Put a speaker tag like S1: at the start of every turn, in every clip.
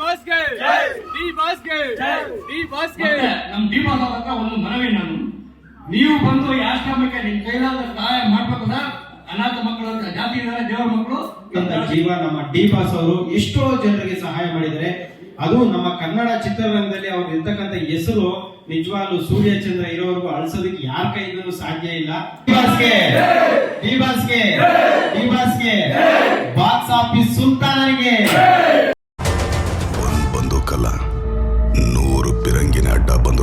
S1: ಬಾಸ್ಗೆ D ಬಾಸ್ಗೆ D ಬಾಸ್ಗೆ
S2: ಮತ್ತೆ D boss ಒಂದು ಮನವಿ ನಾನು. ನೀವು ಬಂದು ಈ ಆಶ್ರಮಕ್ಕೆ ನಿಮ್ ಕೈಲಾದ ಸಹಾಯ ಮಾಡ್ಬೇಕಲ್ಲ ಸರ್. ಅನಾಥ ಮಕ್ಕಳು ಅಂತ ಜಾತಿ ಇದ್ದಾರೆ ದೇವರ ಮಕ್ಕಳು.
S3: ಅಂತ ಜೀವ ನಮ್ಮ ಡಿ ಬಾಸ್ ಅವರು ಎಷ್ಟೋ ಜನರಿಗೆ ಸಹಾಯ ಮಾಡಿದರೆ ಅದು ನಮ್ಮ ಕನ್ನಡ ಚಿತ್ರರಂಗದಲ್ಲಿ ಅವ್ರು ಇರ್ತಕ್ಕಂಥ ಹೆಸರು ನಿಜವಾಗ್ಲು ಸೂರ್ಯ ಚಂದ್ರ ಇರೋವರೆಗೂ ಅಳಿಸೋದಕ್ಕೆ ಯಾರ ಕೈಯಿಂದಲೂ ಸಾಧ್ಯ ಇಲ್ಲ. ಡಿ ಬಾಸ್ಗೆ ಡಿ ಬಾಸ್ಗೆ ಡಿ ಬಾಸ್ಗೆ ಬಾಕ್ಸ್ ಆಫೀಸ್ ಸುಲ್ತಾನರಿಗೆ. Кабан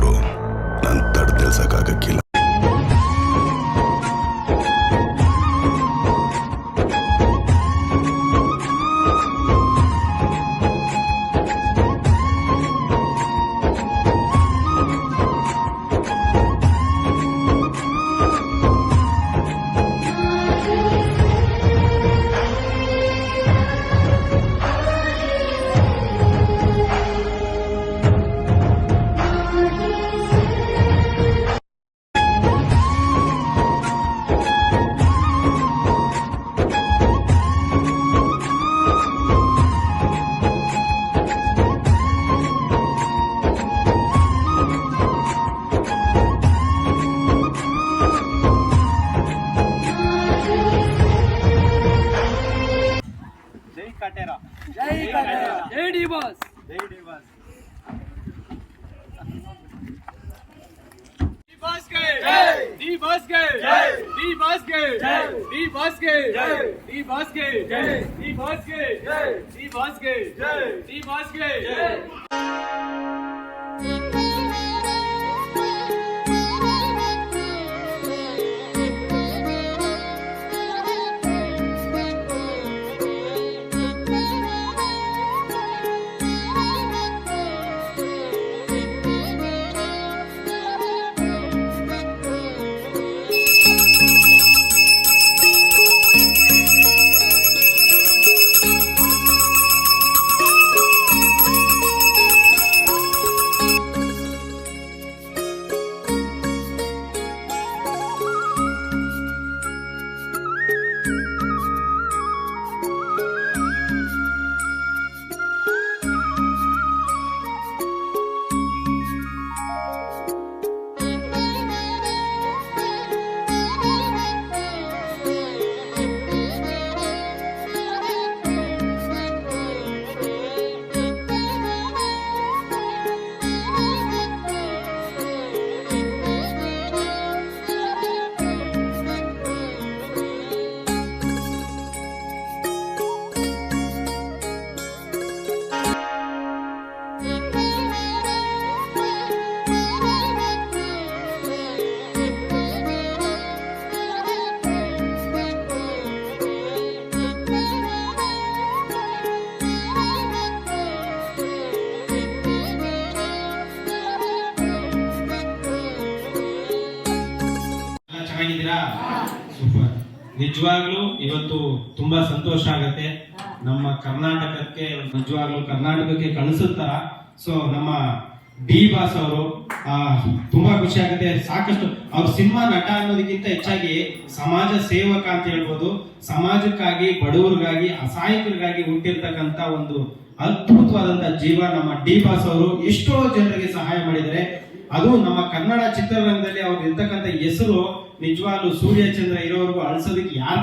S3: Hey! ನಿಜವಾಗ್ಲೂ ಇವತ್ತು ತುಂಬಾ ಸಂತೋಷ ಆಗತ್ತೆ. ನಮ್ಮ ಕರ್ನಾಟಕಕ್ಕೆ, ನಿಜವಾಗ್ಲೂ ಕರ್ನಾಟಕಕ್ಕೆ ಕಳಿಸುತ್ತಾರ ಸೊ ನಮ್ಮ ಡಿ ಬಾಸ್ ಅವರು ತುಂಬಾ ಖುಷಿ ಆಗುತ್ತೆ. ಸಾಕಷ್ಟು, ಅವ್ರ ಸಿನಿಮಾ ನಟ ಅನ್ನೋದಕ್ಕಿಂತ ಹೆಚ್ಚಾಗಿ ಸಮಾಜ ಸೇವಕ ಅಂತ ಹೇಳ್ಬೋದು. ಸಮಾಜಕ್ಕಾಗಿ, ಬಡವರಿಗಾಗಿ, ಅಸಹಾಯಕರಿಗಾಗಿ ಹುಟ್ಟಿರ್ತಕ್ಕಂತ ಒಂದು ಅದ್ಭುತವಾದಂತ ಜೀವ ನಮ್ಮ ಡಿ ಬಾಸ್ ಅವರು ಎಷ್ಟೋ ಜನರಿಗೆ ಸಹಾಯ ಮಾಡಿದ್ದಾರೆ. ಅದು ನಮ್ಮ ಕನ್ನಡ ಚಿತ್ರರಂಗದಲ್ಲಿ ಅವ್ರು ಇರ್ತಕ್ಕಂಥ ಹೆಸರು ನಿಜವಾಗ್ಲೂ ಸೂರ್ಯ ಚಂದ್ರ ಇರೋವರೆಗೂ ಅಳಿಸೋದಕ್ಕೆ ಯಾರ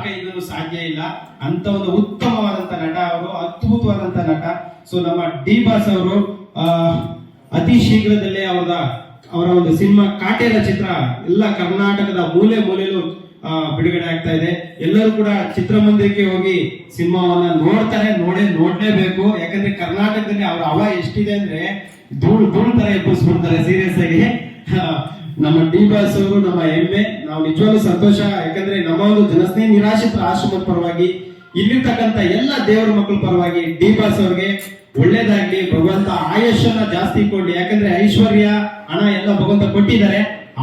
S3: ಸಾಧ್ಯ ಇಲ್ಲ. ಅಂತ ಒಂದು ಉತ್ತಮವಾದಂತ ನಟ ಅವರು, ಅದ್ಭುತವಾದಂತ ನಟ. ಸೊ ನಮ್ಮ ಡಿ ಬಾಸ್ ಅವರು ಅತಿ ಶೀಘ್ರದಲ್ಲೇ ಅವರ ಅವರ ಒಂದು ಸಿನಿಮಾ ಕಾಟೇರ ಚಿತ್ರ, ಎಲ್ಲ ಕರ್ನಾಟಕದ ಮೂಲೆ ಮೂಲೆಯಲ್ಲೂ ಬಿಡುಗಡೆ ಆಗ್ತಾ ಇದೆ. ಎಲ್ಲರೂ ಕೂಡ ಚಿತ್ರಮಂದಿರಕ್ಕೆ ಹೋಗಿ ಸಿನಿಮಾವನ್ನ ನೋಡ್ತಾರೆ, ನೋಡೇ, ನೋಡ್ಲೇಬೇಕು. ಯಾಕಂದ್ರೆ ಕರ್ನಾಟಕದಲ್ಲಿ ಅವ್ರ ಹವ ಎಷ್ಟಿದೆ ಅಂದ್ರೆ ಧೂಳ್ ಧೂಳ್ ತರ ಎಬ್ಬಿಸ್ಬಿಡ್ತಾರೆ ಸೀರಿಯಸ್ ಆಗಿ. ನಮ್ಮ ಡಿ ಬಾಸ್ ಅವರು, ನಮ್ಮ ಹೆಮ್ಮೆ ನಾವು ನಿಜವಾಗ್ಲೂ ಸಂತೋಷ. ಯಾಕಂದ್ರೆ ನಮ್ಮ ಒಂದು ಜನಸ್ನೇಹಿ ನಿರಾಶಿತ ಆಶ್ರಮದ ಪರವಾಗಿ ಇಲ್ಲಿರ್ತಕ್ಕಂಥ ಎಲ್ಲ ದೇವರ ಮಕ್ಕಳ ಪರವಾಗಿ ಡಿ ಬಾಸ್ ಅವ್ರಿಗೆ ಒಳ್ಳೇದಾಗ್ಲಿ. ಭಗವಂತ ಆಯುಷನ್ನ ಜಾಸ್ತಿ ಕೊಡ್ಲಿ ಯಾಕಂದ್ರೆ ಐಶ್ವರ್ಯ, ಹಣ ಎಲ್ಲ ಭಗವಂತ ಕೊಟ್ಟಿದ್ದಾರೆ.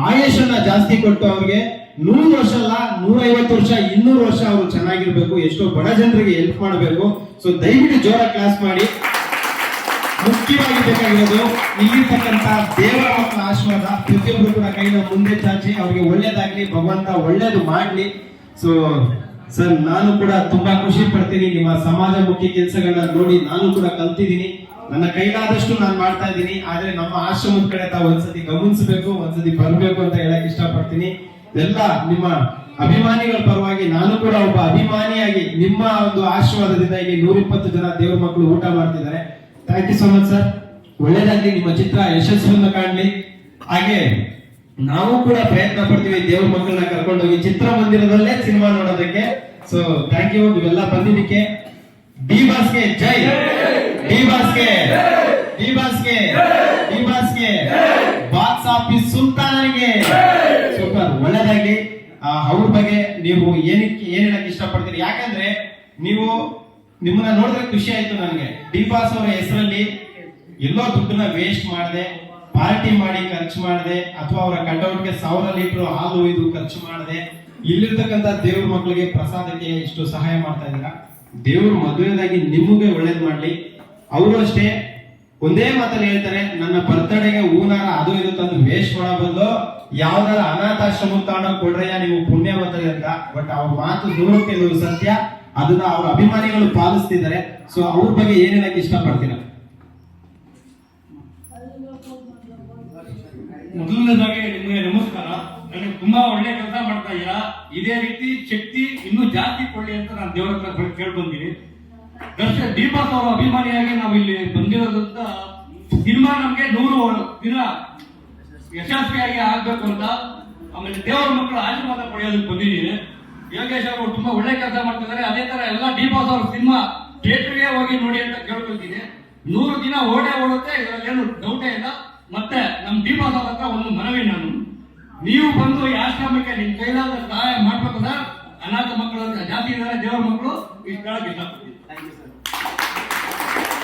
S3: ಆಯುಷನ್ನ ಜಾಸ್ತಿ ಕೊಟ್ಟು ಅವ್ರಿಗೆ ನೂರು ವರ್ಷ ಅಲ್ಲ, ನೂರೈವತ್ತು ವರ್ಷ, ಇನ್ನೂರು ವರ್ಷ ಅವರು ಚೆನ್ನಾಗಿರ್ಬೇಕು, ಎಷ್ಟೋ ಬಡ ಜನರಿಗೆ ಹೆಲ್ಪ್ ಮಾಡಬೇಕು. ಸೊ ದಯವಿಟ್ಟು ಜೋರ ಕ್ಲಾಸ್ ಮಾಡಿ. ಮುಖ್ಯವಾಗಿ ಬೇಕಾಗಿರೋದು ಇಲ್ಲಿರ್ತಕ್ಕಂತ ದೇವರ ಮಕ್ಕಳ ಆಶೀರ್ವಾದ. ಪ್ರತಿಯೊಬ್ಬರು ಕೂಡ ಕೈನ ಮುಂದೆ ಚಾಚಿ, ಅವ್ರಿಗೆ ಒಳ್ಳೇದಾಗ್ಲಿ, ಭಗವಂತ ಒಳ್ಳೇದು ಮಾಡ್ಲಿ. ಸೊ ಸರ್, ನಾನು ಕೂಡ ತುಂಬಾ ಖುಷಿ ಪಡ್ತೀನಿ. ನಿಮ್ಮ ಸಮಾಜಮುಖಿ ಕೆಲಸಗಳನ್ನ ನೋಡಿ ನಾನು ಕೂಡ ಕಲ್ತಿದ್ದೀನಿ. ನನ್ನ ಕೈಲಾದಷ್ಟು ನಾನು ಮಾಡ್ತಾ ಇದ್ದೀನಿ, ಆದ್ರೆ ನಮ್ಮ ಆಶ್ರಮದ ಕಡೆ ತಾವು ಒಂದ್ಸತಿ ಗಮನಿಸಬೇಕು, ಒಂದ್ಸತಿ ಬರಬೇಕು ಅಂತ ಹೇಳಕ್ ಇಷ್ಟಪಡ್ತೀನಿ. ಎಲ್ಲ ನಿಮ್ಮ ಅಭಿಮಾನಿಗಳ ಪರವಾಗಿ ನಾನು ಕೂಡ ಒಬ್ಬ ಅಭಿಮಾನಿಯಾಗಿ ನಿಮ್ಮ ಒಂದು ಆಶೀರ್ವಾದದಿಂದ ಇಲ್ಲಿ ನೂರಿಪ್ಪತ್ತು ಜನ ದೇವ್ರ ಮಕ್ಕಳು ಊಟ ಮಾಡ್ತಿದ್ದಾರೆ. Thank you so much sir ಒಳ್ಳೇದಾಗ್ಲಿ ನಿಮ್ಮ ಚಿತ್ರ ಯಶಸ್ಸನ್ನು ಕಾಣಲಿ. ಹಾಗೆ ನಾವು ಕೂಡ ಪ್ರಯತ್ನ ಪಡ್ತೀವಿ ದೇವ್ರ ಮಕ್ಕಳನ್ನ ಕರ್ಕೊಂಡೋಗಿ ಚಿತ್ರಮಂದಿರದಲ್ಲೇ ಸಿನಿಮಾ ನೋಡೋದಕ್ಕೆ. ಸೊ ಥ್ಯಾಂಕ್ ಯು ನೀವೆಲ್ಲ ಬಂದಿದ್ದಕ್ಕೆ ಡಿ ಬಾಸ್ಗೆ ಜೈ ಡಿ ಬಾಸ್ಗೆ ಡಿ ಬಾಸ್ಗೆ ಡಿ ಬಾಸ್ಗೆ ಬಾಕ್ಸ್ ಆಫೀಸ್ ಸುಲ್ತಾನನಿಗೆ ಸೂಪರ್ ಒಳ್ಳೆದಾಗಿ ಅವ್ರ ಬಗ್ಗೆ ನೀವು ಏನಕ್ಕೆ ಏನ್ ಹೇಳಕ್ ಇಷ್ಟಪಡ್ತೀರಿ? ಯಾಕಂದ್ರೆ ನೀವು ನಿಮ್ಮನ್ನ ನೋಡಿದ್ರೆ ಖುಷಿ ಆಯ್ತು ನನಗೆ. ಡಿ ಬಾಸ್ ಅವರ ಹೆಸರಲ್ಲಿ ಎಲ್ಲೋ ದುಡ್ಡನ್ನ ವೇಸ್ಟ್ ಮಾಡದೆ ಪಾರ್ಟಿ ಮಾಡಿ ಖರ್ಚು ಮಾಡದೆ ಅಥವಾ ಅವರ ಕಟೌಟ್ಗೆ ಸಾವಿರ ಲೀಟರ್ ಹಾಲು ಇದು ಖರ್ಚು ಮಾಡದೆ ಇಲ್ಲಿರ್ತಕ್ಕಂಥ ದೇವ್ರ ಮಕ್ಕಳಿಗೆ ಪ್ರಸಾದಕ್ಕೆ ಇಷ್ಟು ಸಹಾಯ ಮಾಡ್ತಾ ಇದ್ದೀರಾ? ದೇವ್ರು ಮದುವೆದಾಗಿ ನಿಮಗೆ ಒಳ್ಳೇದ್ ಮಾಡಲಿ. ಅವರು ಅಷ್ಟೇ ಒಂದೇ ಮಾತಲ್ಲಿ ಹೇಳ್ತಾರೆ, ನನ್ನ ಬರ್ತಡೆಗೆ ಹೂನಾರ ಅದು ಇದು ತಂದು ವೇಸ್ಟ್ ಮಾಡೋ ಬದಲು ಯಾವ್ದಾರ ಅನಾಥಾಶ್ರಮ ತಾಣ ಕೊಡ್ರಯ್ಯ, ನೀವು ಪುಣ್ಯವಂತರಿ ಅಂತ. ಬಟ್ ಅವ್ರ ಮಾತು ದೂರಕ್ಕೆ ನೂರು ಸತ್ಯ. ಅದನ್ನ ಅವ್ರ ಅಭಿಮಾನಿಗಳು ಪಾಲಿಸ್ತಿದ್ದಾರೆ. ಸೊ ಅವ್ರ ಬಗ್ಗೆ ಏನೇನಕ್ಕೆ ಇಷ್ಟಪಡ್ತೀರಾ?
S2: ಮೊದಲನೇದಾಗಿ ನಿಮಗೆ ನಮಸ್ಕಾರ. ನನಗೆ ತುಂಬಾ ಒಳ್ಳೆ ಕೆಲಸ ಮಾಡ್ತಾ ಇದ್ದೀರಾ? ಇದೇ ರೀತಿ ಶಕ್ತಿ ಇನ್ನೂ ಜಾಸ್ತಿ ಕೊಡ್ಲಿ ಅಂತ ನಾನು ದೇವರ ಹತ್ರ ಕೇಳ್ಬಂದಿನಿ ಕೇಳ್ಕೊಂತೀನಿ. ದೀಪಾ ಅವರ ಅಭಿಮಾನಿಯಾಗಿ ನಾವು ಇಲ್ಲಿ ಬಂದಿರೋದ್ರಿಂದ ಸಿನಿಮಾ ನಮ್ಗೆ ನೂರು ದಿನ ಯಶಸ್ವಿಯಾಗಿ ಆಗ್ಬೇಕು ಅಂತ. ಆಮೇಲೆ ದೇವರ ಮಕ್ಕಳು ಆಶೀರ್ವಾದ ಪಡೆಯೋದಕ್ಕೆ ಬಂದಿದ್ದೀನಿ ಯೋಗೇಶ್ ಅವರು ತುಂಬಾ ಒಳ್ಳೆ ಕೆಲಸ ಮಾಡ್ತಿದ್ದಾರೆ ಅದೇ ತರ ಎಲ್ಲ ದೀಪಕ್ ಅವ್ರ ಸಿನಿಮಾ ಥಿಯೇಟರ್ಗೆ ಹೋಗಿ ನೋಡಿ ಅಂತ ಕೇಳ್ಕೊಳ್ತೀನಿ. ನೂರು ದಿನ ಓಡೇ ಓಡುತ್ತೆ ಇದರಲ್ಲಿ ಏನು ಡೌಟೇ ಇಲ್ಲ. ಮತ್ತೆ ನಮ್ಮ ದೀಪಕ್ ಅವ್ರ ಹತ್ರ ಒಂದು ಮನವಿ ನಾನು. ನೀವು ಬಂದು ಈ ಆಶ್ರಮಕ್ಕೆ ನಿಮ್ ಕೈಲಾದ ಸಹಾಯ ಮಾಡ್ಬೇಕು ಸರ್. ಅನಾಥ ಮಕ್ಕಳು ಅಂತ ಜಾತಿ ಇದ್ದಾರೆ ದೇವರ ಮಕ್ಕಳು ಈ ಇಷ್ಟಪಡ್ತೀನಿ.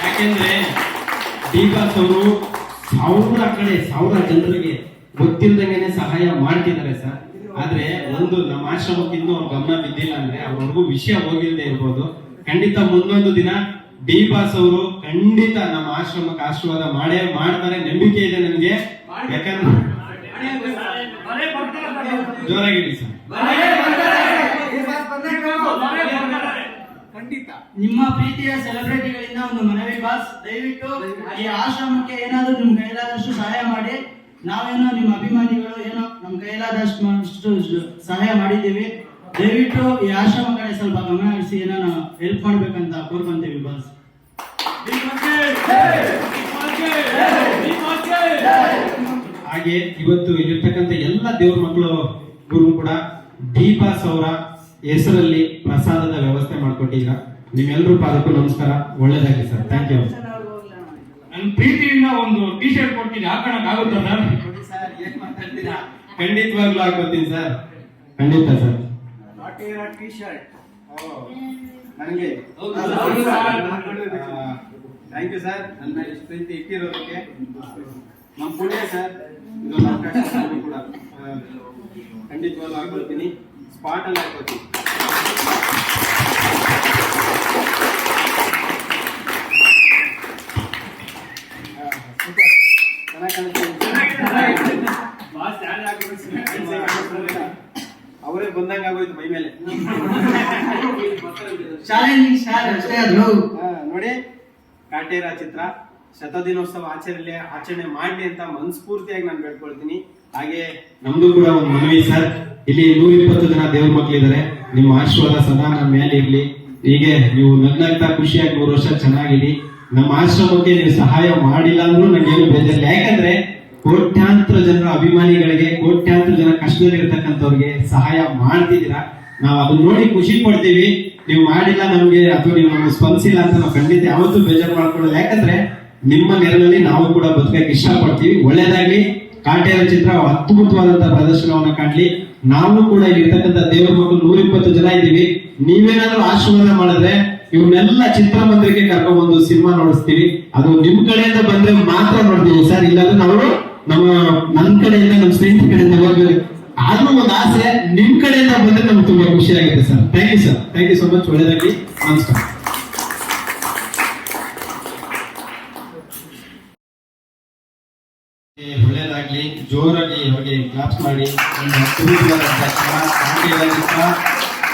S3: ಯಾಕೆಂದ್ರೆ ದೀಪಾಸ್ ಅವರು ಸಾವಿರ ಕಡೆ ಸಾವಿರ ಜನರಿಗೆ ಗೊತ್ತಿಲ್ದಂಗೆನೆ ಸಹಾಯ ಮಾಡ್ತಿದ್ದಾರೆ ಸರ್. ಆದ್ರೆ ಒಂದು ನಮ್ಮ ಆಶ್ರಮಕ್ಕೆ ಇನ್ನೂ ಅವ್ರ ಗಮನ ಬಿದ್ದಿಲ್ಲ ಅಂದ್ರೆ ಅವ್ರಿಗೂ ವಿಷಯ ಹೋಗಿಲ್ಲದೆ ಇರ್ಬೋದು. ಖಂಡಿತ ಮುಂದೊಂದು ದಿನ ಡಿ ಬಾಸ್ ಅವರು ಖಂಡಿತ ನಮ್ಮ ಆಶ್ರಮಕ್ಕೆ ಆಶೀರ್ವಾದ ಮಾಡೇ ಮಾಡ್ತಾರೆ. ನಂಬಿಕೆ ಇದೆ ನನಗೆ ಯಾಕಂದ್ರೆ ಜೋರಾಗಿಡಿ ಸರ್.
S4: ನಿಮ್ಮ ಪ್ರೀತಿಯ ಸೆಲೆಬ್ರಿಟಿಗಳಿಂದ ಒಂದು ಮನವಿ ಬಾಸ್ ದಯವಿಟ್ಟು ಈ ಆಶ್ರಮಕ್ಕೆ ಏನಾದರೂ ನಿಮ್ ಕೈಲಾದಷ್ಟು ಸಹಾಯ ಮಾಡಿ. ನಾವೇನೋ ನಿಮ್ಮ ಅಭಿಮಾನಿಗಳು ಏನೋ ನಮ್ ಕೈಲಾದಷ್ಟು ಸಹಾಯ ಮಾಡಿದ್ದೀವಿ. ದಯವಿಟ್ಟು ಈ ಆಶ್ರಮ ಕಡೆ ಸ್ವಲ್ಪ ಗಮನ ಹರಿಸಿ ಏನೋ ಹೆಲ್ಪ್ ಮಾಡ್ಬೇಕಂತ ಕೋರ್ಕೊಂತೀವಿ ಬಾಸ್.
S3: ಹಾಗೆ ಇವತ್ತು ಇಲ್ಲಿರ್ತಕ್ಕಂಥ ಎಲ್ಲ ದೇವ್ರ ಮಕ್ಕಳು ಗುರು ಕೂಡ ದೀಪ ಸೌರ ಹೆಸರಲ್ಲಿ ಪ್ರಸಾದದ ವ್ಯವಸ್ಥೆ ಮಾಡ್ಕೊಟ್ಟಿದ್ದೀರಾ. ನಿಮ್ಮೆಲ್ಲರೂ ಪಾದಕ್ಕೂ ನಮಸ್ಕಾರ. ಒಳ್ಳೇದಾಗಿ ಸರ್. ಥ್ಯಾಂಕ್ ಯು
S2: ನನ್ನ ಪ್ರೀತಿಯಿಂದ ಒಂದು ಟಿ ಶರ್ಟ್ ಕೊಡ್ತೀನಿ ಹಾಕೋಣಕ್ ಆಗುತ್ತಾ ಸರ್.
S3: ಖಂಡಿತವಾಗ್ಲೂ ಹಾಕೋತೀನಿ ಸರ್. ಖಂಡಿತ ಸರ್. ನನಗೆ? Thank you sir. ನನ್ನ ಇಷ್ಟು ಪ್ರೀತಿ ಇಟ್ಟಿರೋದಕ್ಕೆ. ನಮ್ಮ ಪುಣ್ಯ ಸರ್ ಇದು ನಮ್ಮ ಕಷ್ಟ ಕೂಡ ಆ, ಖಂಡಿತವಾಗ್ಲೂ ಹಾಕೊಳ್ತೀನಿ. ಸ್ಪಾಟ್ ಅಲ್ಲಿ ಹಾಕೋತೀನಿ ಅವರೇ ಬಂದಂಗ ಆಗೋಯ್ತು ಮೈ ಮೇಲೆ. ನೋಡಿ ಕಾಟೇರ ಚಿತ್ರ. ಶತದಿನೋತ್ಸವ ಆಚರಣೆ ಆಚರಣೆ ಮಾಡಲಿ ಅಂತ ಮನಸ್ಫೂರ್ತಿಯಾಗಿ ನಾನು ಬೇಡ್ಕೊಳ್ತೀನಿ. ಹಾಗೆ ನಮ್ದು ಕೂಡ ಒಂದು ಮನವಿ ಸರ್. ಇಲ್ಲಿ ನೂರ ಇಪ್ಪತ್ತು ಜನ ದೇವ್ರ ಮಕ್ಕಳಿದ್ದಾರೆ ನಿಮ್ಮ ಆಶೀರ್ವಾದ ಸದಾ ನಮ್ಮ ಮೇಲೆ ಇರ್ಲಿ. ಹೀಗೆ ನೀವು ನಗ್ನಗ್ತಾ ಖುಷಿಯಾಗಿ ಮೂರು ವರ್ಷ ಚೆನ್ನಾಗಿರಿ. ನಮ್ಮ ಆಶ್ರಮಕ್ಕೆ ನೀವು ಸಹಾಯ ಮಾಡಿಲ್ಲ ಅಂದ್ರೂ ನನಗೇನು ಬೇಜಾರಿಲ್ಲ. ಯಾಕಂದ್ರೆ ಕೋಟ್ಯಾಂತರ ಜನರ ಅಭಿಮಾನಿಗಳಿಗೆ, ಕೋಟ್ಯಾಂತರ ಜನ ಕಷ್ಟದಲ್ಲಿರ್ತಕ್ಕಂಥವ್ರಿಗೆ ಸಹಾಯ ಮಾಡ್ತಿದ್ದೀರಾ. ನಾವು ಅದನ್ನ ನೋಡಿ ಖುಷಿ ಪಡ್ತೀವಿ. ನೀವು ಮಾಡಿಲ್ಲ ನಮಗೆ, ಅಥವಾ ನೀವು ನಮ್ಗೆ ಸ್ಪಂದಿಸಿಲ್ಲ ಅಂತ ನಾವು ಖಂಡಿತ ಯಾವತ್ತೂ ಬೇಜಾರು ಮಾಡ್ಕೊಳ್ಳೋದು ಯಾಕಂದ್ರೆ ನಿಮ್ಮ ನೆರಳಲ್ಲಿ ನಾವು ಕೂಡ ಬದುಕಕ್ಕೆ ಇಷ್ಟಪಡ್ತೀವಿ. ಒಳ್ಳೇದಾಗ್ಲಿ, ಕಾಟೇರ ಚಿತ್ರ ಅದ್ಭುತವಾದಂತಹ ಪ್ರದರ್ಶನವನ್ನ ಕಾಣ್ಲಿ. ನಾವು ಕೂಡ ಇಲ್ಲಿ ಇರ್ತಕ್ಕಂಥ ದೇವರ ಮಕ್ಕಳು ನೂರ ಇಪ್ಪತ್ತು ಜನ ಇದ್ದೀವಿ. ನೀವೇನಾದ್ರೂ ಆಶೀರ್ವಾದ ಮಾಡಿದ್ರೆ ಇವನ್ನೆಲ್ಲ ಚಿತ್ರಮಂದಿರಕ್ಕೆ ಕರ್ಕೊಂಡ್ ಬಂದು ಸಿನಿಮಾ ನೋಡಿಸ್ತೀವಿ. ಅದು ನಿಮ್ ಕಡೆಯಿಂದ ಬಂದ್ರೆ ಮಾತ್ರ ನೋಡ್ತೀವಿ ಸರ್. ಇಲ್ಲಾಂದ್ರೆ ನಾವು ನಮ್ಮ ನನ್ನ ಕಡೆಯಿಂದ ನಮ್ಮ ಸ್ನೇಹಿತರ ಕಡೆಯಿಂದ ಹೋಗ್ಬೇಕು ಆದ್ರೂ ಒಂದು ಆಸೆ, ನಿಮ್ ಕಡೆಯಿಂದ ಬಂದ್ರೆ ನಮ್ಗೆ ತುಂಬಾ ಖುಷಿ ಆಗುತ್ತೆ sir. Thank you sir thank you so much ಒಳ್ಳೇದಾಗಿ ನಮಸ್ಕಾರ. ಒಳ್ಳೇದಾಗ್ಲಿ ಜೋರಾಗಿ ಅವ್ರಿಗೆ ಕ್ಲಾಪ್ಸ್ ಮಾಡಿ. ಒಂದು ಅದ್ಭುತವಾದಂತಹ ಕ್ಷಣ, ಕಾಂತಿಯ ಚಿತ್ರ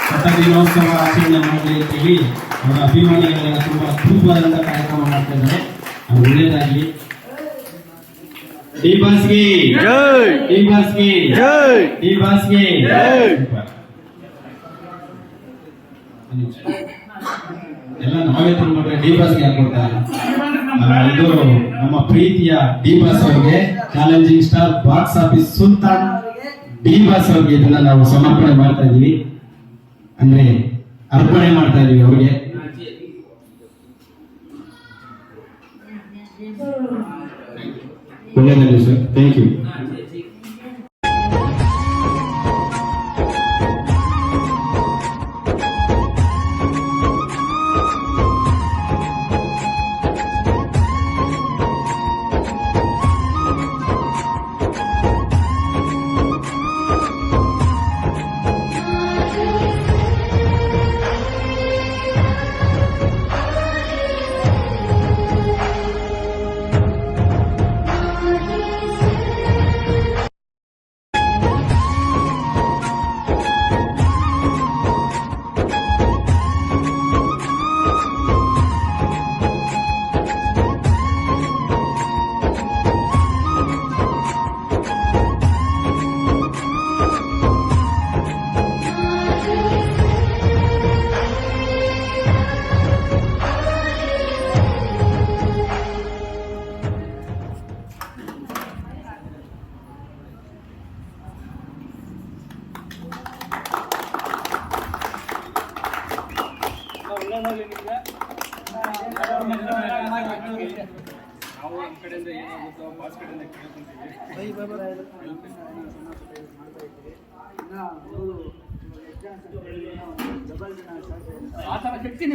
S3: ಶತ ದಿನೋತ್ಸವ ಆಚರಣೆ ಮಾಡಲಿ ಅಂತ ಹೇಳಿ ಅವರ ಅಭಿಮಾನಿಗಳೆಲ್ಲ ತುಂಬಾ ಅದ್ಭುತವಾದಂತಹ ಕಾರ್ಯಕ್ರಮ ಮಾಡ್ತಾ ಇದ್ದಾರೆ. ಅದು ಒಳ್ಳೇದಾಗ್ಲಿ ಡಿ ಬಾಸ್ಗೆ ಡಿ ಬಾಸ್ಗೆ ಡಿ ಬಾಸ್ಗೆ ಎಲ್ಲ ನಾವೇ ತುಂಬ ಡಿ ಬಾಸ್ಗೆ ಹಾಕೊಡ್ತಾರೆ ಇದು ನಮ್ಮ ಪ್ರೀತಿಯ ಡಿ ಬಾಸ್ ಅವರಿಗೆ ಚಾಲೆಂಜಿಂಗ್ ಸ್ಟಾರ್ ಬಾಕ್ಸ್ ಆಫೀಸ್ ಸುಲ್ತಾನ್ ಡಿ ಬಾಸ್ ಅವ್ರಿಗೆ ಇದನ್ನ ನಾವು ಸಮರ್ಪಣೆ ಮಾಡ್ತಾ ಇದೀವಿ. ಅಂದ್ರೆ ಅರ್ಪಣೆ ಮಾಡ್ತಾ ಇದೀವಿ ಅವ್ರಿಗೆ. ಒಳ್ಳೆಯದಾಗಲಿ ಸರ್. ಥ್ಯಾಂಕ್ ಯು
S1: ಶಕ್ತಿ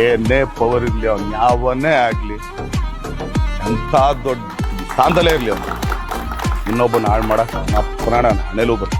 S5: ಏನೇ ಪವರ್ ಇರ್ಲಿ ಅವ್ನ ಯಾವನ್ನೇ ಆಗ್ಲಿ, ಎಂಥ ದೊಡ್ಡ ಸ್ಥಾನದಲ್ಲೇ ಇರ್ಲಿ ಅವನು. ಇನ್ನೊಬ್ಬನ ಹಾಳು ಮಾಡಕ್ ನಾ ಪುರಾಣ ನೆಲವು ಬರ್ತೀನಿ.